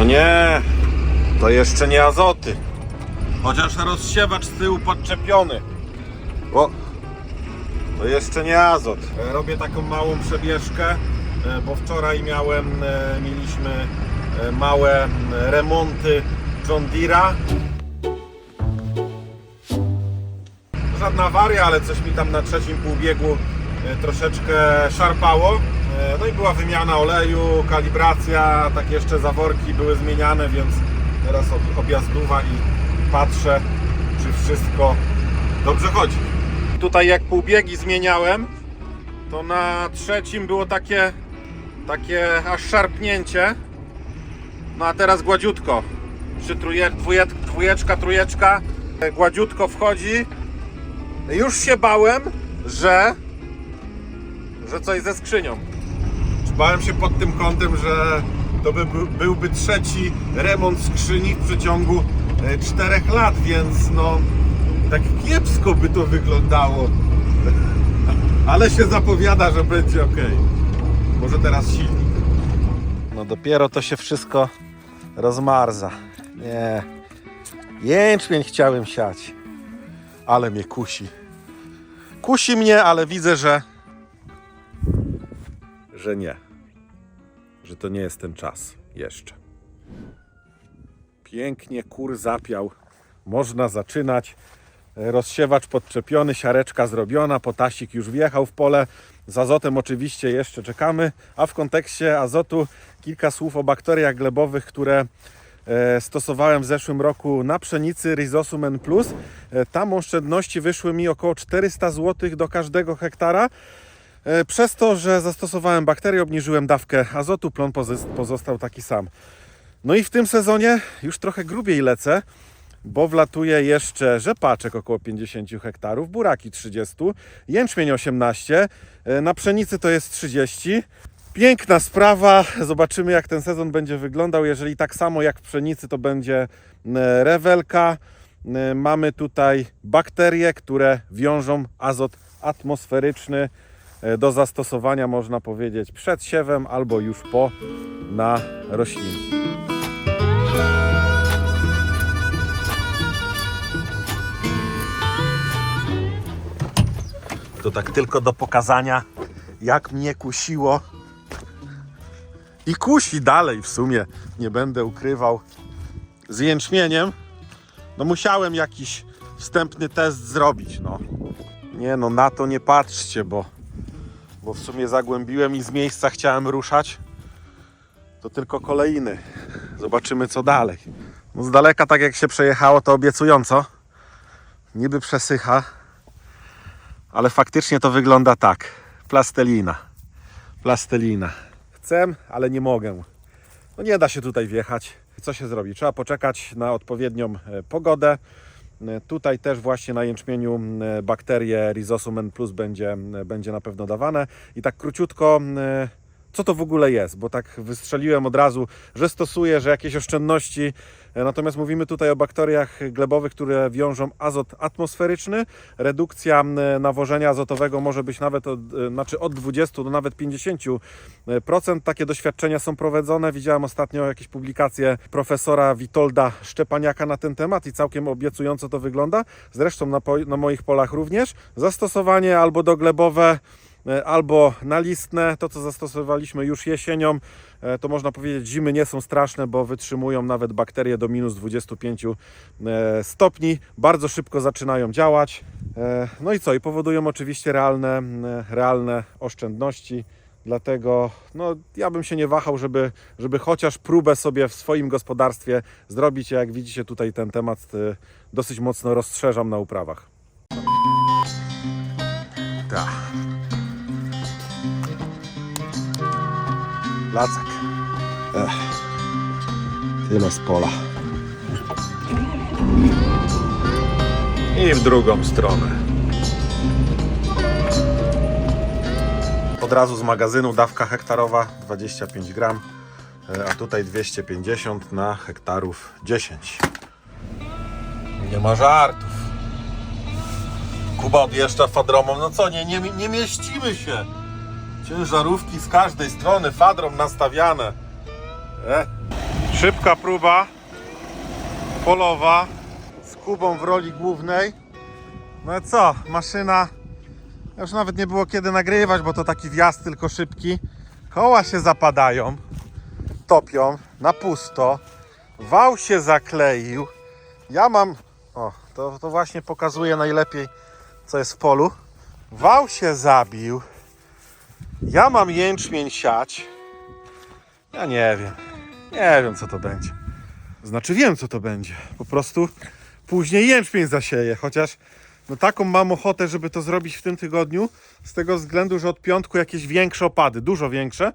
No nie, to jeszcze nie azoty. Chociaż rozsiewacz z tyłu podczepiony. O, to jeszcze nie azot. E, Robię taką małą przebieżkę, e, bo wczoraj miałem, e, mieliśmy małe remonty John Deere'a. Żadna awaria, ale coś mi tam na trzecim półbiegu troszeczkę szarpało. E, No i była wymiana oleju, kalibracja, tak jeszcze zaworki były zmieniane, więc teraz ob- objazdowa i patrzę, czy wszystko dobrze chodzi. Tutaj jak półbiegi zmieniałem, to na trzecim było takie, takie aż szarpnięcie. No a teraz gładziutko. Przy truje, dwuje, dwójeczka, trójeczka, e, gładziutko wchodzi. Już się bałem, że, że coś ze skrzynią. Bałem się pod tym kątem, że to by, był- byłby trzeci remont skrzyni w przeciągu 4 lat, więc no tak kiepsko by to wyglądało. Ale się zapowiada, że będzie ok. Może teraz silnik. No dopiero to się wszystko rozmarza. Nie. Jęczmień chciałem siać. Ale mnie kusi. Kusi mnie, ale widzę, że że nie. Że to nie jest ten czas jeszcze. Pięknie kur zapiał. Można zaczynać. Rozsiewacz podczepiony, siareczka zrobiona, potasik już wjechał w pole. Z azotem oczywiście jeszcze czekamy, a w kontekście azotu kilka słów o bakteriach glebowych, które e, stosowałem w zeszłym roku na pszenicy Rhizosum N+. E, Tam oszczędności wyszły mi około 400 zł do każdego hektara. E, Przez to, że zastosowałem bakterie, obniżyłem dawkę azotu, plon pozos- pozostał taki sam. No i w tym sezonie już trochę grubiej lecę, bo wlatuje jeszcze rzepaczek około 50 hektarów, buraki 30, jęczmień 18, e, na pszenicy to jest 30. Piękna sprawa, zobaczymy jak ten sezon będzie wyglądał. Jeżeli tak samo jak w pszenicy, to będzie e, rewelka. Mamy tutaj bakterie, które wiążą azot atmosferyczny do zastosowania, można powiedzieć, przed siewem albo już po na rośliny. To tak tylko do pokazania, jak mnie kusiło. I kusi dalej w sumie, nie będę ukrywał. Z jęczmieniem, no musiałem jakiś wstępny test zrobić, no. Nie no, na to nie patrzcie, bo, bo w sumie zagłębiłem i z miejsca chciałem ruszać. To tylko kolejny. Zobaczymy co dalej. No z daleka tak jak się przejechało to obiecująco. Niby przesycha, ale faktycznie to wygląda tak. Plastelina. Plastelina. Chcę, ale nie mogę. No nie da się tutaj wjechać. Co się zrobi? Trzeba poczekać na odpowiednią e, pogodę. E, Tutaj też właśnie na jęczmieniu e, bakterie Rhizosum N będzie, e, będzie na pewno dawane. I tak króciutko, co to w ogóle jest? Bo tak wystrzeliłem od razu, że stosuję, że jakieś oszczędności. E, Natomiast mówimy tutaj o bakteriach glebowych, które wiążą azot atmosferyczny. Redukcja nawożenia azotowego może być nawet od, e, znaczy od 20 do nawet 50%. Takie doświadczenia są prowadzone. Widziałem ostatnio jakieś publikacje profesora Witolda Szczepaniaka na ten temat i całkiem obiecująco to wygląda. Zresztą na, po, na moich polach również. Zastosowanie albo doglebowe, e, albo nalistne, to co zastosowaliśmy już jesienią, e, to można powiedzieć zimy nie są straszne, bo wytrzymują nawet bakterie do minus 25 e, stopni, bardzo szybko zaczynają działać. E, No i co? I powodują oczywiście realne, realne oszczędności. Dlatego no, ja bym się nie wahał, żeby, żeby chociaż próbę sobie w swoim gospodarstwie zrobić. Jak widzicie, tutaj ten temat e, dosyć mocno rozszerzam na uprawach. Lacek. Ech. Tyle z pola. I w drugą stronę. Od razu z magazynu dawka hektarowa 25 gram, e, a tutaj 250 na hektarów 10. Nie ma żartów. Kuba odjeżdża fadromą. No co, nie, nie, nie mieścimy się. Ciężarówki z każdej strony, fadrom nastawiane. E? Szybka próba polowa z Kubą w roli głównej. No co, maszyna już nawet nie było kiedy nagrywać, bo to taki wjazd tylko szybki. Koła się zapadają, topią na pusto. Wał się zakleił. Ja mam. O, to, to właśnie pokazuje najlepiej, co jest w polu. Wał się zabił. Ja mam jęczmień siać. Ja nie wiem. Nie wiem, co to będzie. Znaczy wiem, co to będzie. Po prostu później jęczmień zasieję, chociaż no taką mam ochotę, żeby to zrobić w tym tygodniu, z tego względu, że od piątku jakieś większe opady, dużo większe.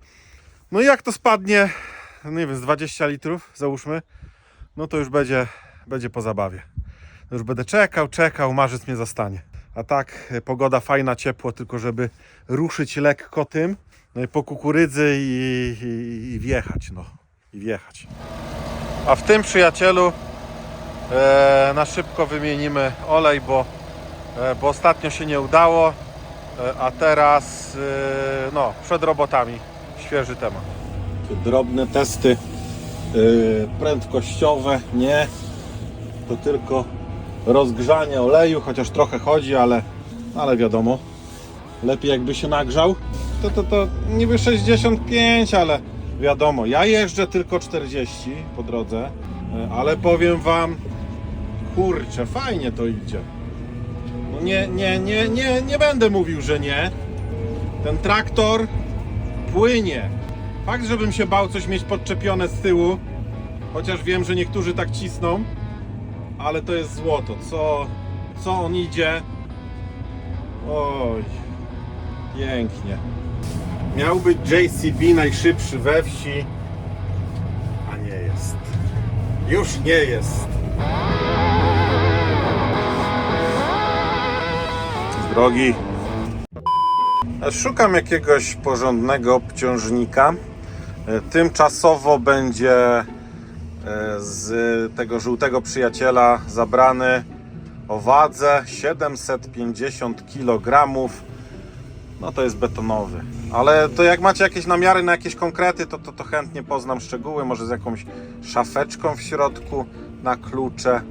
No i jak to spadnie, no nie wiem, z 20 litrów, załóżmy, no to już będzie, będzie po zabawie. No już będę czekał, czekał, marzec mnie zastanie. A tak, e, pogoda fajna, ciepło, tylko żeby ruszyć lekko tym, no po kukurydzy i, i, i wjechać, no. I wjechać. A w tym przyjacielu e, na szybko wymienimy olej, bo, e, bo ostatnio się nie udało, e, a teraz e, no, przed robotami świeży temat. Drobne testy e, prędkościowe, nie, to tylko rozgrzanie oleju, chociaż trochę chodzi, ale, ale wiadomo, lepiej jakby się nagrzał. To, to, to niby 65, ale wiadomo, ja jeżdżę tylko 40 po drodze, e, ale powiem Wam, kurczę, fajnie to idzie. No nie, nie, nie, nie, nie będę mówił, że nie. Ten traktor płynie. Fakt, żebym się bał coś mieć podczepione z tyłu, chociaż wiem, że niektórzy tak cisną, ale to jest złoto. Co, co on idzie? Oj, pięknie. Miał być JCB najszybszy we wsi, a nie jest. Już nie jest. Drogi. Szukam jakiegoś porządnego obciążnika. E, Tymczasowo będzie z tego żółtego przyjaciela zabrany o wadze 750 kg. No to jest betonowy. Ale to jak macie jakieś namiary na jakieś konkrety, to, to, to chętnie poznam szczegóły. Może z jakąś szafeczką w środku na klucze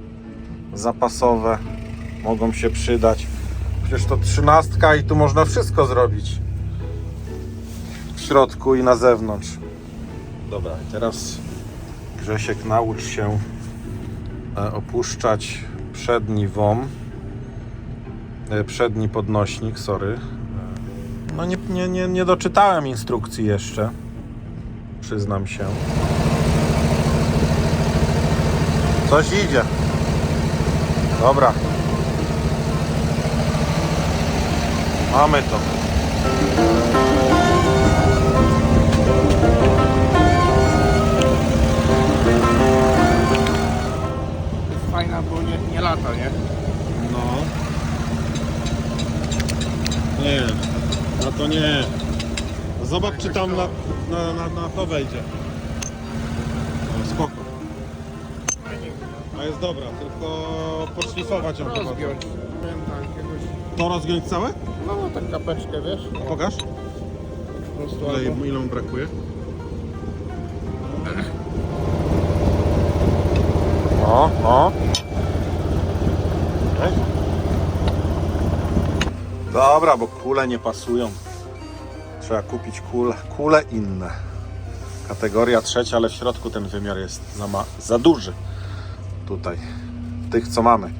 zapasowe mogą się przydać. Przecież to trzynastka i tu można wszystko zrobić. W środku i na zewnątrz. Dobra, teraz Grzesiek naucz się e, opuszczać przedni WOM. E, Przedni podnośnik, sorry. No nie, nie, nie, nie doczytałem instrukcji jeszcze. Przyznam się. Coś idzie. Dobra. Mamy to. Lata, nie? No. Nie, no to nie. Zobacz, czy tam na, na, na, na to wejdzie. No, spoko. A jest dobra, tylko podszlifować ją chyba. Rozgiąć. To rozgiąć całe? no tak kapeczkę, wiesz? A pokaż. Po prostu Ile, albo, ile mu brakuje? O, o. Dobra, bo kule nie pasują. Trzeba kupić kule, kule inne. Kategoria trzecia, ale w środku ten wymiar jest za, ma, za duży. Tutaj. Tych, co mamy.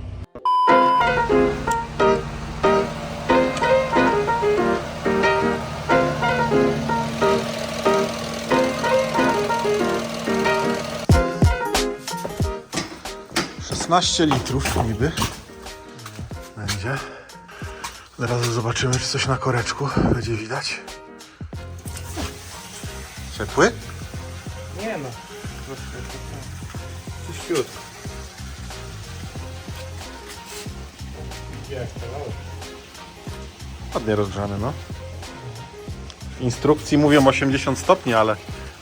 Szesnaście litrów niby. Zaraz zobaczymy, czy coś na koreczku będzie widać. Ciepły? Nie. Jak to Ładnie rozgrzany, no. W instrukcji mówią 80 stopni, ale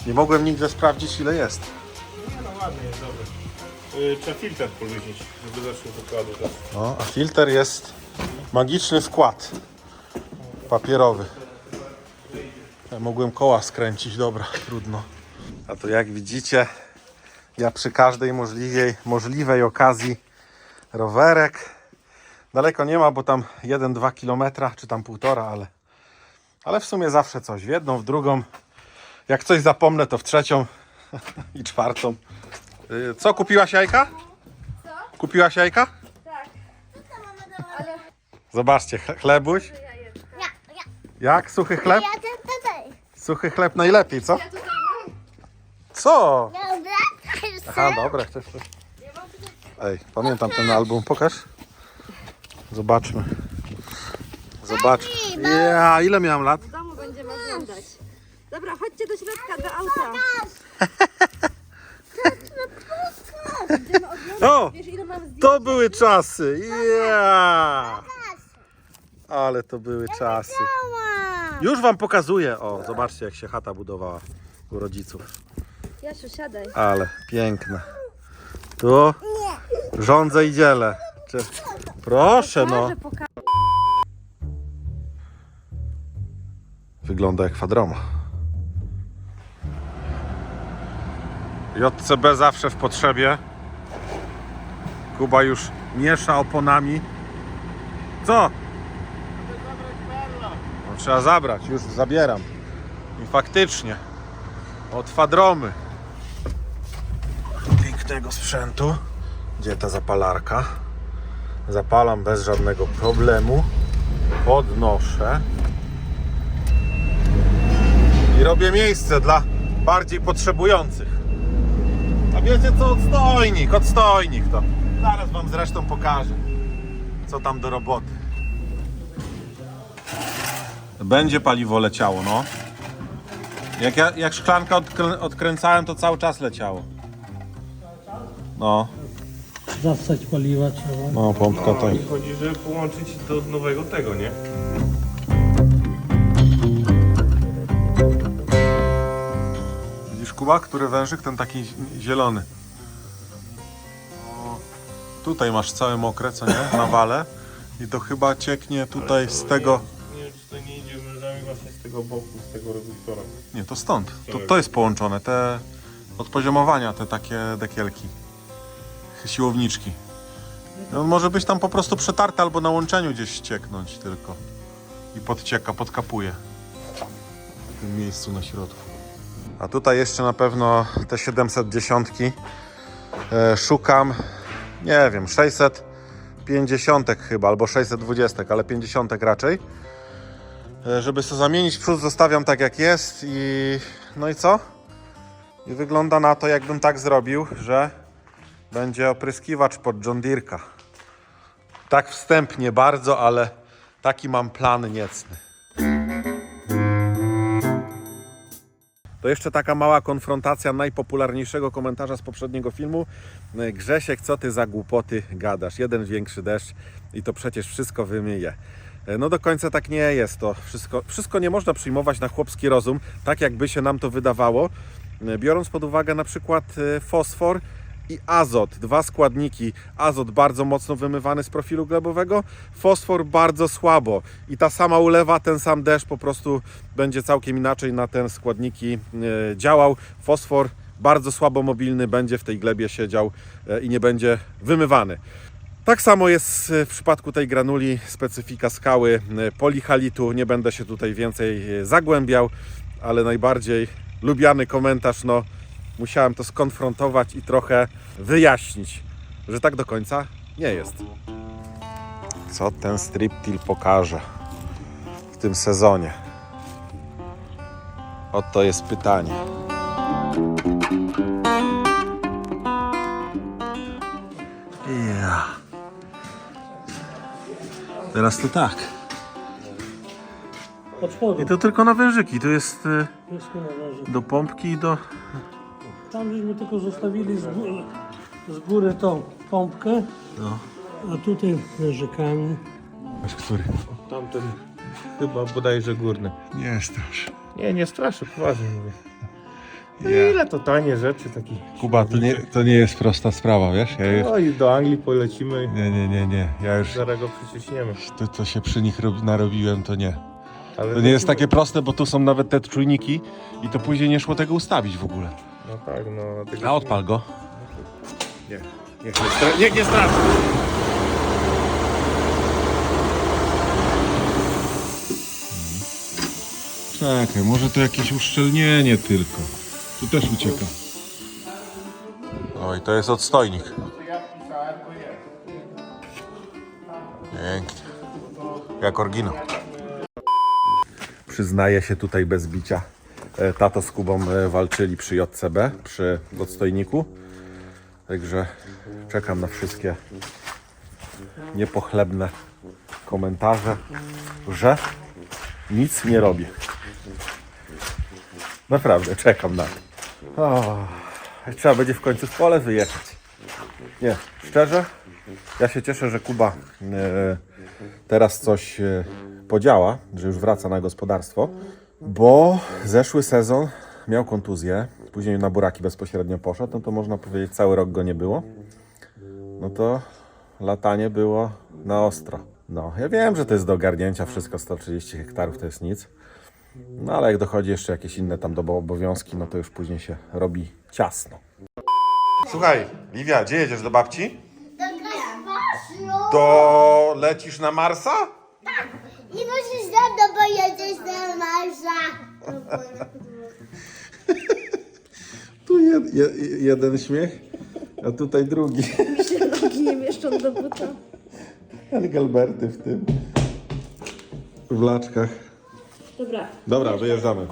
nie mogłem nigdzie sprawdzić ile jest. Nie no, ładnie jest, dobry. Yy, trzeba filtr poluźnić, żeby zaczął wykładu. Tak. No, a filtr jest magiczny wkład papierowy. Ja mogłem koła skręcić, dobra, trudno. A to jak widzicie, Ja przy każdej możliwej, możliwej okazji rowerek. Daleko nie ma, bo tam 1-2 km, czy tam półtora, ale, ale w sumie zawsze coś. W jedną, w drugą. Jak coś zapomnę, to w trzecią i czwartą. Y, Co, kupiłaś jajka? Kupiłaś jajka? Zobaczcie, ch- chlebuś. Ja, ja, Jak? Suchy chleb? ja ten tutaj. Suchy chleb najlepiej, co? Ja tutaj mam. Co? Dobra, Aha, dobra, chcesz coś? Ej, pamiętam ten album, pokaż. Zobaczmy. Zobacz. Ja, ile miałem lat? W domu będziemy oglądać. Dobra, chodźcie do środka, do auta. Oglądać. O! Wiesz ile mam zdjęć? To były czasy! Ja! Ale to były czasy. Już wam pokazuję. O, zobaczcie jak się chata budowała u rodziców. Jasiu, siadaj. Ale piękne. Tu rządzę i dzielę. Czy... Proszę no. Pokażę. Wygląda jak kwadroma. JCB zawsze w potrzebie. Kuba już miesza oponami. Co? Trzeba zabrać, już zabieram. I faktycznie od Fadromy. Pięknego sprzętu. Gdzie ta zapalarka? Zapalam bez żadnego problemu. Podnoszę. I robię miejsce dla bardziej potrzebujących. A wiecie co? Odstojnik, odstojnik to. Zaraz wam zresztą pokażę, co tam do roboty. Będzie paliwo leciało, no. Jak, ja, jak szklankę odkrę, odkręcałem, to cały czas leciało. No, Zastać paliwa trzeba. no pompka No, to. i chodzi, żeby połączyć do nowego tego, nie? Widzisz Kuba, który wężyk? Ten taki zielony. O, tutaj masz całe mokre, co nie? Na wale. I to chyba cieknie tutaj z tego... tego boku, z tego reduktora. Nie, to stąd. To, to jest połączone. Te od poziomowania, te takie dekielki. Siłowniczki. No, może być tam po prostu przetarty albo na łączeniu gdzieś ścieknąć tylko. I podcieka, podkapuje. W tym miejscu na środku. A tutaj jeszcze na pewno te 710 e, szukam, nie wiem, 650 chyba, albo 620, ale 50 raczej. E, Żeby to zamienić przód zostawiam tak jak jest i no i co? I wygląda na to jakbym tak zrobił, że będzie opryskiwacz pod John Deere'ka. Tak wstępnie bardzo, ale taki mam plan niecny. To jeszcze taka mała konfrontacja najpopularniejszego komentarza z poprzedniego filmu. E, Grzesiek, co ty za głupoty gadasz? Jeden większy deszcz i to przecież wszystko wymyje. E, No do końca tak nie jest to. Wszystko, wszystko nie można przyjmować na chłopski rozum, tak jakby się nam to wydawało. E, Biorąc pod uwagę na przykład e, fosfor i azot, dwa składniki. Azot bardzo mocno wymywany z profilu glebowego, fosfor bardzo słabo. I ta sama ulewa, ten sam deszcz po prostu będzie całkiem inaczej na te składniki działał. Fosfor bardzo słabo mobilny będzie w tej glebie siedział i nie będzie wymywany. Tak samo jest w przypadku tej granuli, specyfika skały e, polihalitu. Nie będę się tutaj więcej e, zagłębiał, ale najbardziej lubiany komentarz, no musiałem to skonfrontować i trochę wyjaśnić, że tak do końca nie jest. Co ten striptil pokaże w tym sezonie? Oto jest pytanie. Teraz to tak. Od spodu. I to tylko na wężyki. To jest y, Wszystko należy. do pompki i do. Tam żeśmy tylko zostawili z góry, z góry tą pompkę, No. a tutaj narzekamy. Aż który? Tamten chyba bodajże górny. Nie strasz. Nie, nie straszę, poważnie mówię. No ile to tanie rzeczy taki. Kuba, to nie, to nie jest prosta sprawa, wiesz? Ja już... No i do Anglii polecimy. Nie, nie, nie, nie. Ja już Zaraz go przyciśniemy. to, co się przy nich robi, narobiłem, to nie. Ale To nie jest takie proste, bo tu są nawet te czujniki i to później nie szło tego ustawić w ogóle. No tak, no. dlatego A odpal go. Nie, niech nie, stra- niech nie straszy. Czekaj, może to jakieś uszczelnienie tylko. Tu też ucieka. Oj, to jest odstojnik. Pięknie. Jak oryginał. Przyznaję się tutaj bez bicia. E, Tato z Kubą e, walczyli przy JCB, przy odstojniku. Także czekam na wszystkie niepochlebne komentarze, że nic nie robię. Naprawdę, czekam na to. O, trzeba będzie w końcu w pole wyjechać. Nie, szczerze, ja się cieszę, że Kuba e, teraz coś e, podziała, że już wraca na gospodarstwo, bo zeszły sezon miał kontuzję, później na buraki bezpośrednio poszedł, no to można powiedzieć cały rok go nie było. No to latanie było na ostro. No, ja wiem, że to jest do ogarnięcia wszystko, 130 hektarów to jest nic. No ale jak dochodzi jeszcze jakieś inne tam do obowiązki, no to już później się robi ciasno. Słuchaj, Liwia, gdzie jedziesz do babci? To lecisz na Marsa? I musisz tam, no bo jedziesz do Marsa. Tu jed, je, jeden śmiech, a tutaj drugi. Nogi nie mieszczą do buta. Engelberty w tym. W laczkach. Dobra, Dobra, wyjeżdżamy.